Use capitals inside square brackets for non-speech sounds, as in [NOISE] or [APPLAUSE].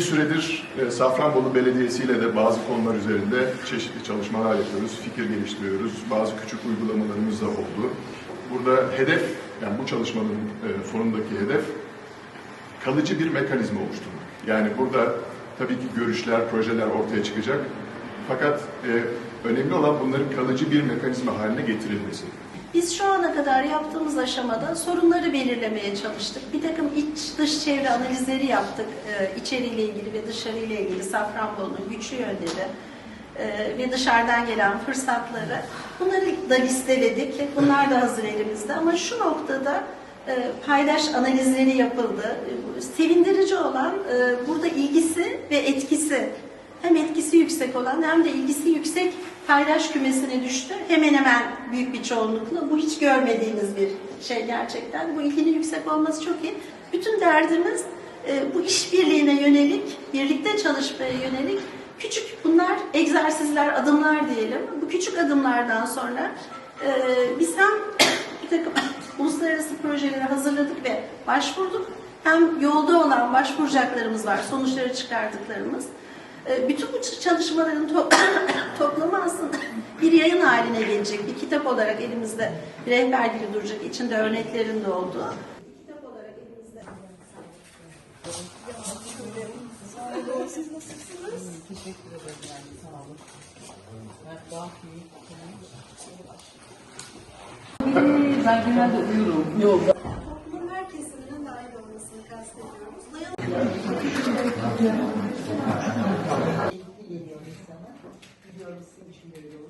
süredir e, Safranbolu Belediyesi ile de bazı konular üzerinde çeşitli çalışmalar yapıyoruz, fikir geliştiriyoruz. Bazı küçük uygulamalarımız da oldu. Burada hedef, yani bu çalışmanın e, fonundaki hedef kalıcı bir mekanizma oluşturmak. Yani burada tabii ki görüşler, projeler ortaya çıkacak. Fakat e, önemli olan bunların kalıcı bir mekanizma haline getirilmesi. Biz şu ana kadar yaptığımız aşamada sorunları belirlemeye çalıştık. Bir takım iç dış çevre analizleri yaptık. Ee, içeriyle ilgili ve dışarıyla ilgili Safranbolu'nun güçlü yönleri e, ve dışarıdan gelen fırsatları. Bunları da listeledik. Bunlar da hazır elimizde. Ama şu noktada e, paydaş analizleri yapıldı. E, Sevindirici olan e, burada ilgisi ve etkisi hem etkisi yüksek olan hem de ilgisi yüksek paylaş kümesine düştü. Hemen hemen büyük bir çoğunlukla. Bu hiç görmediğimiz bir şey gerçekten. Bu ilginin yüksek olması çok iyi. Bütün derdimiz e, bu işbirliğine yönelik, birlikte çalışmaya yönelik küçük bunlar egzersizler, adımlar diyelim. Bu küçük adımlardan sonra e, biz hem [COUGHS] bir takım [COUGHS] uluslararası projeleri hazırladık ve başvurduk. Hem yolda olan başvuracaklarımız var, sonuçları çıkardıklarımız. E, Bütün bu çalışmaların to- [COUGHS] toplamı aslında bir yayın haline gelecek. Bir kitap olarak elimizde bir rehber gibi duracak. İçinde örneklerin de olduğu. Kitap olarak elimizde. Siz nasılsınız? Teşekkür ederim yani sağ olun. Evet, daha iyi. Ben genelde uyurum. Yok. Toplumun her kesiminin dahil olmasını kastediyoruz. [LAUGHS] Dayanışma dediğimiz ise